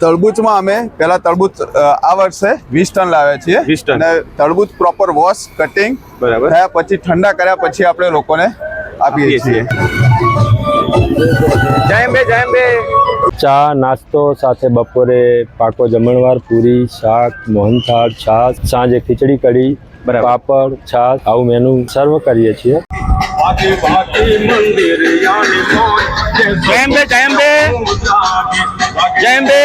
તરબૂચમાં અમે પહેલા તરબૂચ આ વર્ષે વીસ ટન લાવ્યા છીએ. વીસ ટન. અને તરબૂચ પ્રોપર વોશ કટિંગ બરાબર. થયા પછી ઠંડા કર્યા પછી આપણે લોકોને આપીએ છીએ. જય અંબે ચા નાસ્તો સાથે બપોરે પાકો જમણવાર પૂરી શાક મોહનથાળ છાશ સાંજે ખીચડી કઢી બરાબર. પાપડ છાશ આવું મેનુ સર્વ કરીએ છીએ. જય અંબે. જય અંબે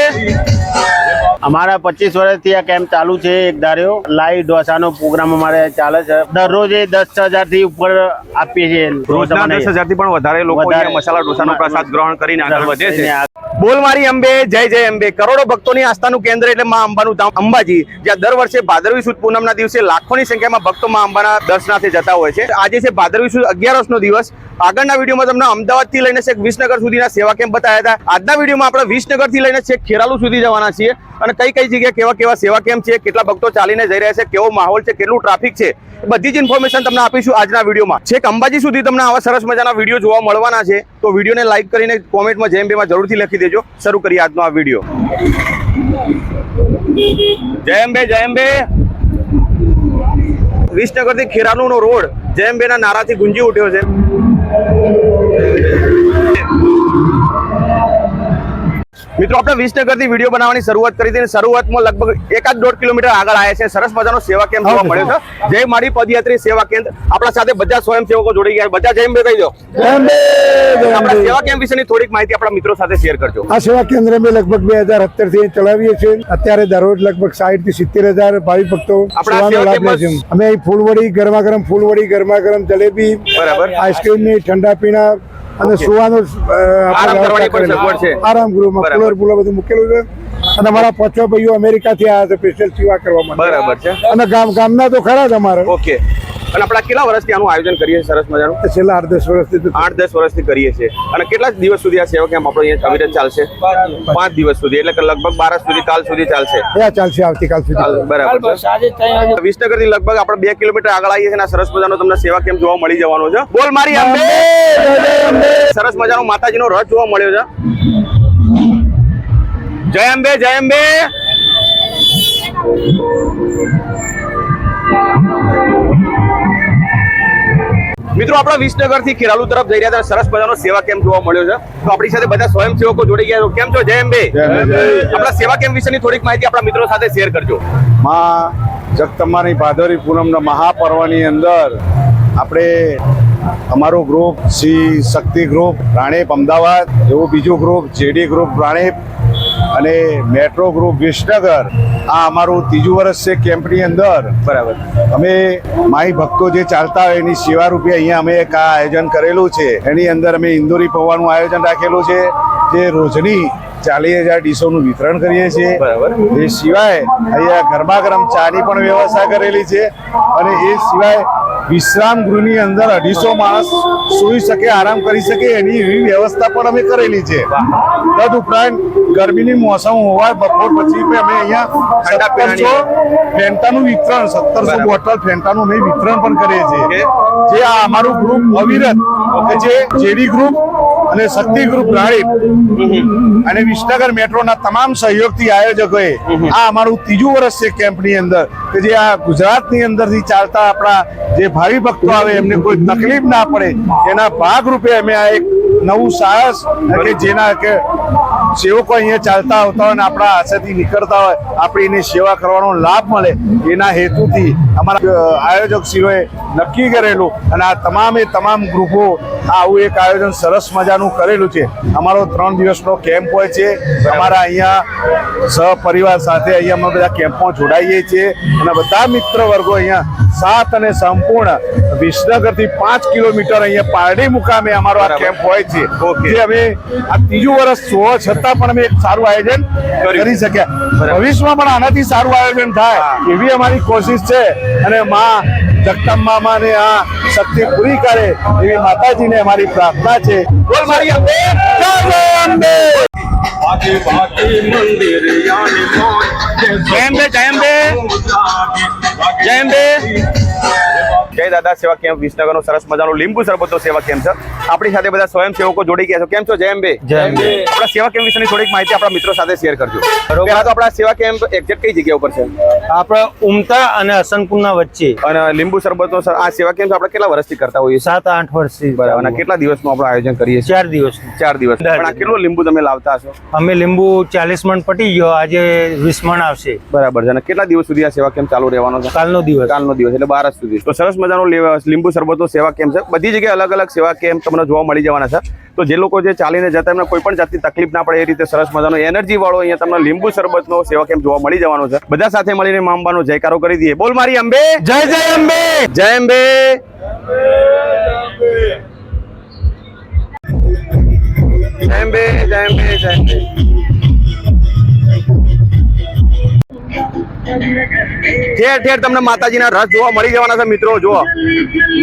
અમારા પચીસ વર્ષથી આ કેમ્પ ચાલુ છે એક ધાર્યો. લાઈવ ઢોસાનો પ્રોગ્રામ અમારે ચાલે છે. દરરોજ એ દસ હજારથી ઉપર આપીએ છીએ. રોજના દસ હજારથી પણ વધારે લોકો મસાલા ઢોસાનો પ્રસાદ ગ્રહણ કરીને આગળ વધે છે. બોલ મારી અંબે, જય જય અંબે. કરોડો ભક્તોની આસ્થાનું કેન્દ્ર એટલે માં અંબાનું ધામ અંબાજી, જ્યાં દર વર્ષે ભાદરવી સુદ પૂનમના દિવસે લાખોની સંખ્યામાં ભક્તો માં અંબાના દર્શનાર્થે જતા હોય છે. આજે છે ભાદરવી સુદ અગિયારસનો દિવસ. આગળના વિડીયોમાં તમને અમદાવાદથી લઈને છેક વિસનગર સુધીના સેવા કેમ્પ બતાવ્યા હતા. આજના વિડીયોમાં આપણે વિસનગરથી લઈને છેક ખેરાલુ સુધી જવાના છીએ અને કઈ કઈ જગ્યાએ કેવા કેવા સેવા કેમ્પ છે, કેટલા ભક્તો ચાલીને જઈ રહ્યા છે, કેવો માહોલ છે, કેટલું ટ્રાફિક છે બધી જ ઇન્ફોર્મેશન તમને આપીશું આજના વિડીયોમાં. છેક અંબાજી સુધી તમને આવા સરસ મજાના વીડિયો જોવા મળવાના છે. તો વિડીયોને લાઈક કરીને કોમેન્ટમાં જેમ બેમાં જરૂરથી લખી દેજો. શરૂ કરીએ આજનો આ વીડિયો. જય અંબે જય અંબે. વિસનગરથી ખેરાલુનો રોડ. જય અંબેના નારાથી ગુંજી ઉઠ્યો છે. મિત્રો આપણે વિસનગરથી વીડિયો બનાવવાની શરૂઆત કરી હતી શરૂઆતમાં લગભગ એકાદ દોઢ કિલોમીટર આગળ આવ્યા છે સરસ મજાનો સેવા કેમ્પ જોવા મળ્યો છે. જય મારી પદયાત્રી સેવા કેન્દ્ર. આપણા સાથે બધા સ્વયંસેવકો જોડી ગયા બધા જય કહી દો આપણા સેવા કેમ્પ વિશેની થોડીક માહિતી આપણા મિત્રો સાથે શેર કરજો. આ સેવા કેન્દ્ર અમે લગભગ બે હજાર અત્યારથી ચલાવીએ છીએ. અત્યારે દરરોજ લગભગ સાઠથી સિત્તેર હજાર ભાવિ ભક્તો સેવાનો લાભ લે છે. અમે ફૂલવડી ગરમા ગરમ ફૂલવડી ગરમા ગરમ જલેબી બરાબર. આઈસ્ક્રીમની ઠંડા પીણા અને સુવાનું આરામ ગૃહમાં. કુલર બુલર બધું મૂકેલું છે. અને અમારા પાંચવા ભાઈઓ અમેરિકા થી આવ્યા છે સ્પેશિયલ સેવા કરવા માટે. બરાબર છે. અને ગામ ગામના તો ખરા જ અમારે. ઓકે અને આપણા કેટલા વર્ષથી આનું આયોજન કરીએ છીએ સરસ મજાનું? છેલ્લા આઠ દસ વર્ષથી આઠ દસ વર્ષથી કરીએ છીએ. અને કેટલા દિવસ સુધી આ સેવા કેમ્પ આપણો અહીંયા અવિરત ચાલશે? પાંચ દિવસ સુધી એટલે કે લગભગ બાર સુધી કાલ સુધી ચાલશે. ચાલશે આવતીકાલ સુધી. બરાબર વિસનગરથી લગભગ આપણે બે કિલોમીટર આગળ આવીએ છીએ અને સરસ મજાનો તમને સેવા કેમ્પ જોવા મળી જવાનો છે. બોલ મારી અંબે. સરસ મજાનો માતાજીનો રથ જોવા મળ્યો છે. જય અંબે જય અંબે! મિત્રો આપણા વિસનગરથી ખેરાલુ તરફ જઈ રહ્યા હતા સરસ મજાનો સેવા કેમ્પ જોવા મળ્યો છે. તો આપણી સાથે બધા સ્વયંસેવકો જોડી ગયા કેમ છો? જય અંબે. આપણા સેવા કેમ્પ વિશેની થોડીક માહિતી આપણા મિત્રો સાથે શેર કરજો. માં જગદંબાની ભાદરવી પૂનમના મહાપર્વની અંદર આપણે અમારું ગ્રુપ શ્રી શક્તિ ગ્રુપ રાણેપ અમદાવાદ એવું બીજું ગ્રુપ જેડી ગ્રુપ રાણેપ અને મેટ્રો ગ્રુપ વિસનગર આ અમારું ત્રીજું વર્ષ છે કેમ્પની અંદર. બરાબર. અમે માઈ ભક્તો જે ચાલતા હોય એની સેવા રૂપે અહીંયા અમે એક આ આયોજન કરેલું છે. એની અંદર અમે ઇન્દોરી પૌવાનું આયોજન રાખેલું છે. જે રોજની ચાલીસ હજાર ડીશોનું વિતરણ કરીએ છીએ. બરાબર. એ સિવાય અહીંયા ગરમા ગરમ ચાની પણ વ્યવસ્થા કરેલી છે. અને એ સિવાય વિશ્રામ ગૃહની અંદર અઢીસો માણસ સૂઈ શકે આરામ કરી શકે એની એવી વ્યવસ્થા પણ અમે કરેલી છે. તદ ઉપરાંત ગરમીની મોસમ હોવાય બપોર પછી અમે અહીંયા. સત્તરસો ફેન્ટાનું વિતરણ સત્તરસો બોટલ ફેન્ટાનું અમે વિતરણ પણ કરીએ છીએ. જે આ અમારું ગ્રુપ અવિરત જે જેડી ગ્રુપ અને શક્તિ ગ્રુપ રાણીપ અને વિસનગર મેટ્રોના તમામ સહયોગથી આયોજકોએ આ અમારું ત્રીજું વર્ષ છે કેમ્પની અંદર, કે જે આ ગુજરાતની અંદરથી ચાલતા આપણા જે ભાવિ ભક્તો આવે, એમને કોઈ તકલીફ ના પડે, એના ભાગરૂપે અમે આ એક નવું સાહસ, કે જેના કે સેવકો અહીંયા ચાલતા આવતા હોય અને આપણા હાથેથી નીકળતા હોય, આપણે એની સેવા કરવાનો લાભ મળે એના હેતુથી અમારા આયોજક શ્રીઓએ નક્કી કરેલું અને આ તમામે તમામ ગ્રુપો આવું એક આયોજન સરસ મજાનું કરેલું છે. અમારો ત્રણ દિવસનો કેમ્પ હોય છે. અમારા અહીંયા સહપરિવાર સાથે અહીંયા અમે બધા કેમ્પમાં જોડાઈએ છીએ અને બધા મિત્ર વર્ગો અહીંયા સાત અને સંપૂર્ણ વિસનગરથી પાંચ કિલોમીટર અહીંયા પારડી મુકામે અમારો આ. કેમ્પ હોય છે. ઓકે. જે અમે આ ત્રીજું વર્ષ હોવા છતાં પણ અમે એક સારું આયોજન કરી શક્યા. ભવિષ્યમાં પણ આનાથી સારું આયોજન થાય એવી અમારી કોશિશ છે. અને માં જગદંબા માને આ શક્તિ પૂરી કરે એવી માતાજીને અમારી પ્રાર્થના છે. બોલ મારી અંબે જય અંબે જય અંબે જય અંબે જય અંબે જય દાદા સેવા કેમ્પ વિસનગરનો સરસ મજાનો લીંબુ સરબતનો સેવા કેમ્પ છે. આપણી સાથે બધા સ્વયંસેવકો જોડી ગયા છો. કેમ છો? જય અંબે આપણા સેવા કેમ્પ વિશેની થોડીક માહિતી આપણા મિત્રો સાથે શેર કરજો. પહેલા તો આપણા સેવા કેમ્પ એક્ઝેક્ટ કઈ જગ્યા ઉપર છે? આપણે ઉમતા અને હસનપુરના વચ્ચે. અને લીંબુ સરબતનો સર આ સેવા કેન્દ્ર આપણે કેટલા વર્ષથી કરતા હોઈએ સાત આઠ વર્ષથી બરાબર. અને કેટલા દિવસનું આપણે આયોજન કરીએ ચાર દિવસ ચાર દિવસ. પણ કેટલો લીંબુ તમે લાવતા હશો? અમે લીંબુ ચાલીસ મણ પટી ગયો આજે વીસ મણ આવશે. બરાબર છે. અને કેટલા દિવસ સુધી આ સેવા કેમ્પ ચાલુ રહેવાનો છે? કાલનો દિવસ. કાલનો દિવસ એટલે બાર સુધી. તો સરસ મજાનો લેવા- લીંબુ સરબતનો સેવા કેમ્પ છે? બધી જગ્યાએ અલગ અલગ સેવા કેમ્પ તમને જોવા મળી જવાના છે? તો જે લોકો જે ચાલીને જતા એમને કોઈ પણ જાતની તકલીફ ના પડે એ રીતે સરસ મજાનો એનર્જી વાળો અહીંયા તમને લીંબુ શરબતનો સેવા કેમ્પ જોવા મળી જવાનો છે. બધા સાથે મળીને મા અંબાનો જયકારો કરી દઈએ. બોલ મારી અંબે. જય જય અંબે. જય અંબે. જય અંબે જય અંબે જય અંબે. ઠેર ઠેર તમને માતાજીના રસ જોવા મળી જવાના છે મિત્રો, જુઓ.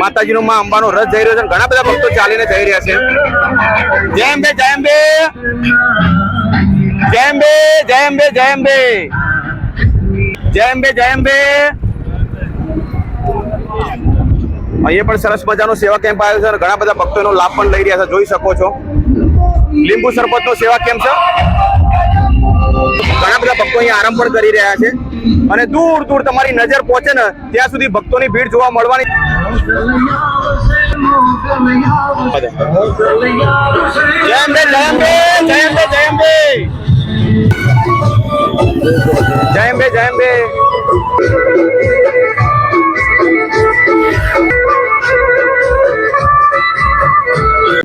માતાજીનો માં અંબાનો રસ જઈ રહ્યો છે ઘણા બધા ભક્તો ચાલીને જઈ રહ્યા છે. જય અંબે જય અંબે. જય અંબે જય અંબે જય અંબે. જય અંબે જય અંબે. અહીંયા પણ સરસ મજાનો સેવા કેમ્પ આવ્યો છે ઘણા બધા ભક્તો એનો લાભ પણ લઈ રહ્યા છે. જોઈ શકો છો. લીંબુ સરબતનો સેવા કેમ્પ છે. ઘણા બધા ભક્તો અહીંયા આરામ પણ કરી રહ્યા છે. અને દૂર દૂર તમારી નજર પહોંચે ને ત્યાં સુધી ભક્તોની ભીડ જોવા મળવાની જયંબે જય અંબે જય અંબે જય અંબે. જય અંબે જય અંબે.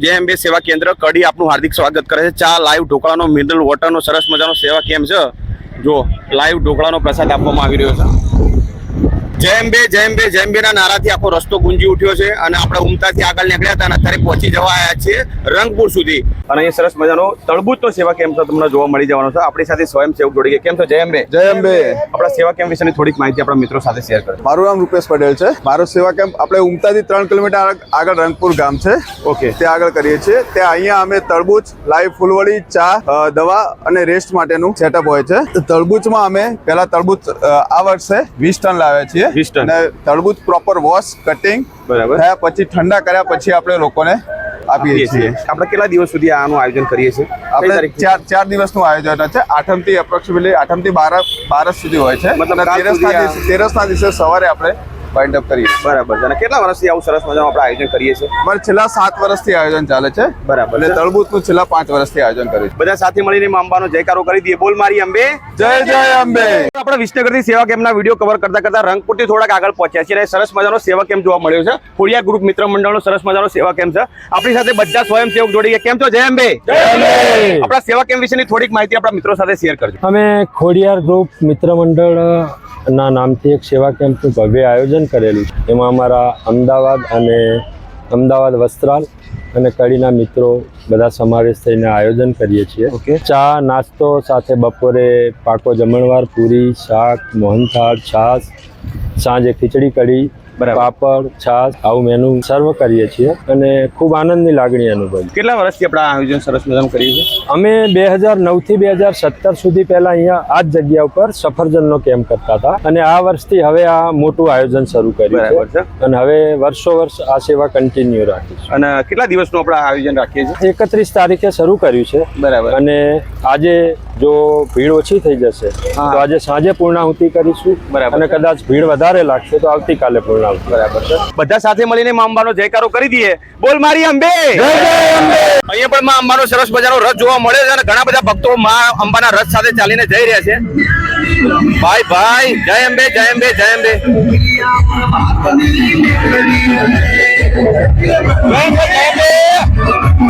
જય અંબે સેવા કેન્દ્ર કડી આપનું હાર્દિક સ્વાગત કરે છે. ચા, લાઈવ ઢોકળાનો, મિનરલ વોટરનો સરસ મજાનો સેવા કેમ્પ છે. જો લાઈવ ઢોકળાનો પ્રસાદ આપવામાં આવી રહ્યો છે. જય જેમ બે જેમ બે ના નારાથી આખો રસ્તો ગુંજી ઉઠ્યો છે અને આપણે ઉમતાથી આગળ નીકળ્યા હતા અને અત્યારે પહોંચી જવા આવ્યા છીએ રંગપુર સુધી. અને અહીંયા સરસ મજાનો તળબૂતનો સેવા કેમ્પ તમને જોવા મળી જવાનો છે. આપણી સાથે સ્વયંસેવક જોડી ગયા કેમ છો? જય અંબે. જય અંબે. આપણા સેવા કેમ્પ વિશેની થોડીક માહિતી આપણા મિત્રો સાથે શેર કરો. મારું નામ રૂપેશ પટેલ છે. મારો સેવા કેમ્પ આપણે ઉમતાથી ત્રણ કિલોમીટર આગળ રંગપુર ગામ છે. ઓકે. ત્યાં આગળ કરીએ છીએ. ત્યાં અહીંયા અમે તરબૂચ લાઈવ ફૂલવડી ચા દવા અને રેસ્ટ માટેનું સેટઅપ હોય છે. તો તરબૂચમાં અમે પહેલા તરબૂચ આ વર્ષે વીસ ટન લાવ્યા છીએ. 20 ટન. અને તરબૂચ પ્રોપર વોશ કટિંગ બરાબર. થયા પછી ઠંડા કર્યા પછી આપણે લોકોને આપીએ છીએ. આપણે કેટલા દિવસ સુધી આનું આયોજન કરીએ છીએ? આપણે ચાર ચાર દિવસનું આયોજન છે. આઠમથી એપ્રોક્સિમેટલી આઠમથી બાર બારસ સુધી હોય છે. મતલબ તેરસના દિવસે સવારે આપણે વાઇન્ડ અપ કરીએ. બરાબર. છે અને કેટલા વર્ષથી આવું સરસ મજાનું આપણે આયોજન કરીએ છીએ? અમારે છેલ્લા સાત વર્ષથી આયોજન ચાલે છે. બરાબર. અને. તળબૂચનું છેલ્લા પાંચ વર્ષથી આયોજન કર્યું છે. બધા સાથે મળીને મા અંબાનો જયકારો કરી દઈએ. બોલ મારી અંબે. જય જય અંબે. આપણે વિસનગરથી સેવા કેમ્પના વીડિયો કવર કરતા કરતા રંગપુરથી થોડાક આગળ પહોંચ્યા છીએ અને સરસ મજાનો સેવા કેમ્પ જોવા મળ્યો છે. ખોડિયા ગ્રુપ મિત્ર મંડળનો સરસ મજાનો સેવા કેમ્પ છે. આપણી સાથે બધા સ્વયંસેવક જોડી ગયા. કેમ છો? જય અંબે. આપણા સેવા કેમ્પ વિશેની થોડીક માહિતી આપણા મિત્રો સાથે શેર કરજો. અમે ખોડિયાર ગ્રુપ મિત્ર મંડળ ના નામથી એક સેવા કેમ્પનું ભવ્ય આયોજન કરેલું છે એમાં અમારા અમદાવાદ અને અમદાવાદ વસ્ત્રાલ અને કડીના મિત્રો બધા સમાવેશ થઈને આયોજન કરીએ છીએ ઓકે. ચા નાસ્તો સાથે બપોરે પાકો જમણવાર પૂરી શાક મોહનથાળ છાશ સાંજે ખીચડી કઢી. પાપડ છાશ આવું મેનુ સર્વ કરીએ છીએ અને ખૂબ આનંદની લાગણી અનુભવી કેટલા વર્ષથી આપણે આ આયોજન સરસ મજાનું કરીએ છીએ? અમે બે હજાર નવથી બે હજાર સત્તર સુધી પહેલા અહીંયા આ જ જગ્યા ઉપર સફરજનનો કેમ્પ કરતા હતા અને આ વર્ષથી હવે આ મોટું આયોજન શરૂ કર્યું છે. છે. અને હવે વર્ષો વર્ષ આ સેવા કન્ટિન્યુ રાખીશું. અને કેટલા દિવસનું આપણે આયોજન રાખીએ છીએ? એકત્રીસ તારીખે શરૂ કર્યું છે. બરાબર. અને આજે જો ભીડ ઓછી થઈ જશે તો આજે સાંજે પૂર્ણાહુતિ કરીશું બરાબર અને કદાચ ભીડ વધારે લાગશે તો આવતીકાલે પૂર્ણાહુતિ. બરાબર છે. બધા સાથે મળીને મા અંબાનો જયકારો કરી દઈએ. બોલ મારી અંબે. અહીંયા પણ મા અંબાનો સરસ મજાનો રથ જોવા મળે છે અને ઘણા બધા ભક્તો મા અંબાના રથ સાથે ચાલીને જઈ રહ્યા છે. ભાઈ ભાઈ જય અંબે જય અંબે જય અંબે. જય અંબે.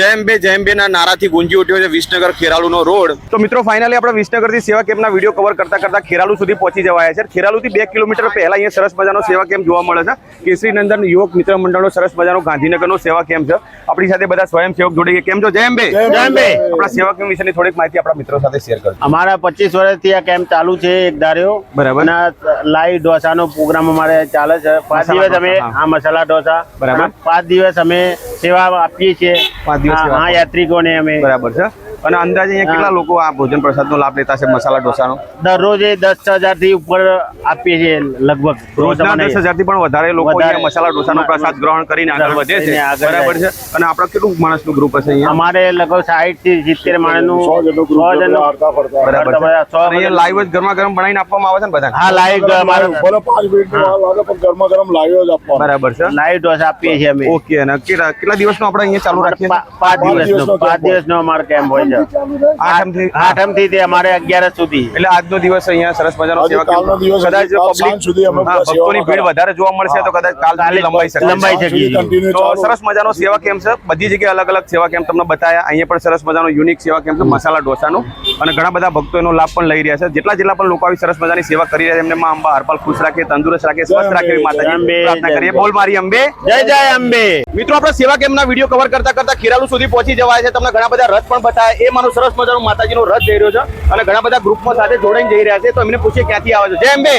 જય બે જેમ બે ના નારાથી ગુંજી ઉઠ્યો છે વિસનગર ખેરાલુનો રોડ. તો મિત્રો ફાઇનલી આપણે વિસનગરથી સેવા કેમ્પના વીડિયો કવર કરતા કરતા ખેરાલુ સુધી પહોંચી જવાયા છે. ખેરાલુથી બે કિલોમીટર પહેલા અહીંયા સરસ મજાનો સેવા કેમ્પ જોવા મળે છે. કેસરી નંદન યુવક મિત્ર મંડળનો સરસ મજાનો ગાંધીનગરનો સેવા કેમ્પ છે. આપણી સાથે બધા સ્વયંસેવક જોડી ગયા કેમ છો? જેમ બે જેમ બે આપણા સેવા કેમ્પ વિશેની થોડીક માહિતી આપણા મિત્રો સાથે શેર કરજો. અમારા પચીસ વર્ષથી આ કેમ્પ ચાલુ છે એક ધાર્યો. બરાબર. અને લાઈવ ઢોસાનો પ્રોગ્રામ અમારે ચાલે છે. પાંચ દિવસ અમે હા. આ મસાલા ઢોસા. બરાબર. પાંચ દિવસ અમે સેવા આપીએ છીએ. પાંચ દિવસ હા, સેવા હા. યાત્રિકોને અમે બરાબર છે અને અંદાજે અહીંયા કેટલા લોકો આ ભોજન પ્રસાદનો લાભ લેતા છે મસાલા ઢોસાનો? દરરોજે દસ હજારથી ઉપર આપીએ છીએ લગભગ રોજના દસ હજારથી પણ વધારે લોકો. અહીંયા મસાલા ઢોસાનો પ્રસાદ ગ્રહણ કરીને આગળ વધે છે. બરાબર છે? અને આપણા કેટલું માણસનું ગ્રુપ હશે અહીંયા? અમારે લગભગ સાઠથી સિત્તેર માણસનું સો જણનું લાઈવ જ ગરમા ગરમ બનાવીને આપવામાં આવે છે ને બધા હા લાઈવ અમારે પાંચ મિનિટ લાગે પણ ગરમા ગરમ લાઈવ જ આપવા બરાબર છે. લાઈવ ઢોસા આપીએ છીએ અમે. ઓકે અને કેટલા કેટલા દિવસનો આપણે અહીંયા ચાલુ રાખીએ? પા- પાંચ દિવસનો પાંચ દિવસનો અમારો કેમ્પ હોય. આઠમથી તે અમારે અગિયાર સુધી. એટલે આજનો દિવસ અહીંયા સરસ મજાનો સેવા કદાચ સાંજ સુધી અમે ભક્તોની ભીડ વધારે જોવા મળશે તો કદાચ કાલ સુધી લંબાઈ શકે. લંબાઈ શકે. તો સરસ મજાનો સેવા કેમ્પ છે. બધી જગ્યાએ અલગ અલગ સેવા કેમ્પ તમને બતાયા. અહીંયા પણ સરસ મજાનો યુનિક સેવા કેમ્પ છે મસાલા ઢોસાનો. અને ઘણા બધા ભક્તો એનો લાભ પણ લઈ રહ્યા છે. જેટલા જેટલા પણ લોકો આવી સરસ મજાની સેવા કરી રહ્યા છે એમને માં અંબા હરપાલ ખુશ રાખે તંદુરસ્ત રાખે સ્વસ્થ રાખે માતાજી પ્રાર્થના કરીએ. બોલ મારી અંબે. જય જય અંબે. મિત્રો આપણે સેવા કેમ્પના વીડિયો કવર કરતા કરતા ખેરાલુ સુધી પહોંચી જવાય છે. તમને ઘણા બધા રથ પણ બતાવ્યા એ મારું સરસ મજાનો માતાજીનો રથ જઈ રહ્યો છે અને ઘણા બધા ગ્રુપમાં સાથે જોડાઈને જઈ રહ્યા છે. તો એમને પૂછીએ ક્યાંથી આવે છે. જય અંબે.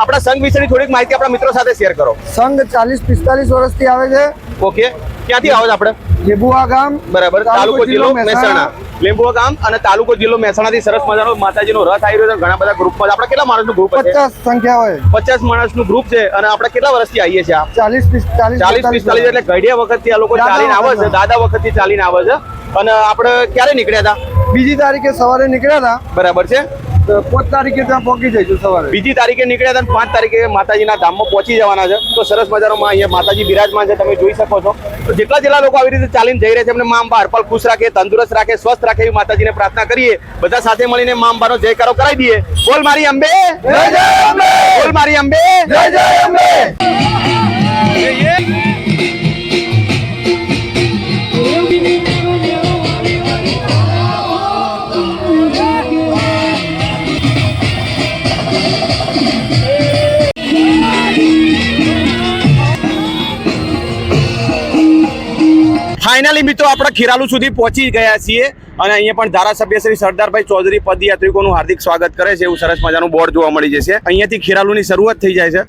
આપણા સંઘ વિશેની થોડીક માહિતી આપણા મિત્રો સાથે શેર કરો. સંઘ ચાલીસ પિસ્તાલીસ વર્ષથી આવે છે. ઓકે. ક્યાંથી આવે છે આપણે? જેબુઆ ગામ બરાબર. તાલુકો જિલ્લો મહેસાણા. લીંબુઆ ગામ અને તાલુકો જિલ્લો મહેસાણાથી સરસ મજાનો માતાજીનો રથ આવી રહ્યો છે. ઘણા બધા ગ્રુપમાં આપણે કેટલા માણસનું ગ્રુપ છે? પચાસ સંખ્યા હોય. પચાસ માણસનું ગ્રુપ છે. અને આપણે કેટલા વર્ષથી આવીએ છીએ ચાલીસ પિસ્તાલીસ ચાલીસ પિસ્તાલીસ એટલે ઘડિયા વખતથી આ લોકો ચાલીને આવે છે. દાદા દાદા વખતથી ચાલીને આવે છે. અને આપણે ક્યારે નીકળ્યા હતા? બીજી તારીખે સવારે નીકળ્યા હતા. બરાબર છે. પાંચ તારીખે ત્યાં પહોંચી જઈશું સવારે. બીજી તારીખે નીકળ્યા હતા પાંચ તારીખે માતાજીના ધામમાં પહોંચી જવાના છે. તો સરસ મજાનોમાં અહીંયા માતાજી બિરાજમાન છે તમે જોઈ શકો છો. તો જેટલા જેટલા લોકો આવી રીતે ચાલીને જઈ રહ્યા છે એમને મા અંબા હરપાલ ખુશ રાખે તંદુરસ્ત રાખે સ્વસ્થ રાખે એવી માતાજીને પ્રાર્થના કરીએ. બધા સાથે મળીને મા અંબાનો જયકારો કરાવી દઈએ. બોલ મારી અંબે. જય જય અંબે. બોલ મારી અંબે. જય જય અંબે. ફાઇનલી મિત્રો, આપણે ખીરાલુ સુધી પહોંચી ગયા છીએ અને અહીંયા પણ ધારાસભ્ય શ્રી સરદારભાઈ ચૌધરી પદયાત્રિકોનું હાર્દિક સ્વાગત કરે છે. એવું સરસ મજાનું બોર્ડ જોવા મળી જશે. અહીંયાથી ખીરાલુની શરૂઆત થઈ જાય છે.